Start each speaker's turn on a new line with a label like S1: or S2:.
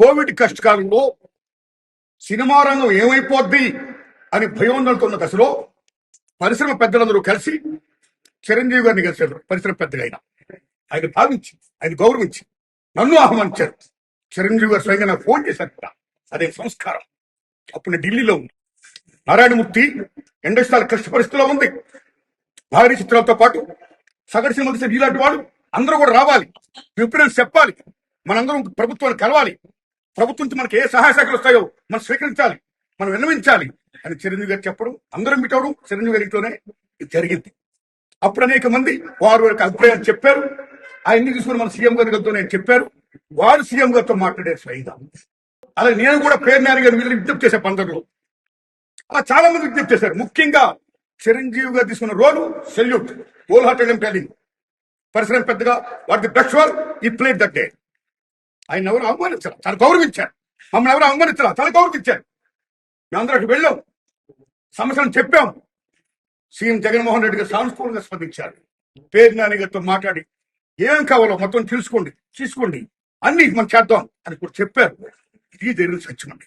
S1: Covid కష్టకాలంలో cinema రంగం ఏమైపోద్ది అని భయోందనతో ఉన్న దశలో పరిశ్రమ పెద్దలందరూ కలిసి చిరంజీవి గారిని కలిశారు. పరిశ్రమ పెద్దగా ఆయన ఆయన భావించి ఆయన గౌరవించి నన్ను ఆహ్వానించారు. చిరంజీవి గారు స్వయంగా నాకు ఫోన్ చేశారు కూడా. అదే సంస్కారం. అప్పుడు ఢిల్లీలో ఉంది నారాయణమూర్తి ఇండస్ట్రియల్ కష్ట పరిస్థితిలో ఉంది. భారీ చిత్రాలతో పాటు సగటు సినిమా తీసే ఇలాంటి వాడు అందరూ కూడా రావాలి. విప్రెన్స్ చెప్పాలి. మనందరం ప్రభుత్వాన్ని కలవాలి. ప్రభుత్వం నుంచి మనకి ఏ సహాయ శాఖలు వస్తాయో మనం స్వీకరించాలి మనం విన్నవించాలి అని చిరంజీవి గారు చెప్పడం అందరం మీట్ అవడం చిరంజీవి గారితోనే ఇది జరిగింది. అప్పుడు అనేక మంది వారు యొక్క అభిప్రాయాలు చెప్పారు. ఆయన్ని తీసుకుని మన సీఎం గారితో నేను చెప్పారు. వారు సీఎం గారితో మాట్లాడారు స్వయంగా. అలాగే నేను కూడా పేరు నాని గారి మీద విజ్ఞప్తి చేసే పందరులో అలా చాలా మంది విజ్ఞప్తి చేశారు. ముఖ్యంగా చిరంజీవి గారు తీసుకున్న రోలు సెల్యూట్. హోల్ హార్టెడ్ టెలింగ్ పరిశ్రమ పెద్దగా వాటి బెస్ట్ వర్ ఈ ప్లేట్ దట్ డే ఆయన ఎవరు అవమానించారు. తను గౌరవించారు. మమ్మల్ని ఎవరు అవమానించారు. తను గౌరవించారు. మేమందరం అక్కడికి వెళ్ళాం. సమస్యను చెప్పాం. సీఎం జగన్మోహన్ రెడ్డి గారు సానుకూలంగా స్పందించారు. పేరు నాని గారితో మాట్లాడి ఏం కావాలో మొత్తం తెలుసుకోండి తీసుకోండి. అన్ని మనం చేద్దాం అని కూడా చెప్పారు. ఇది జరిగిన సత్యం అండి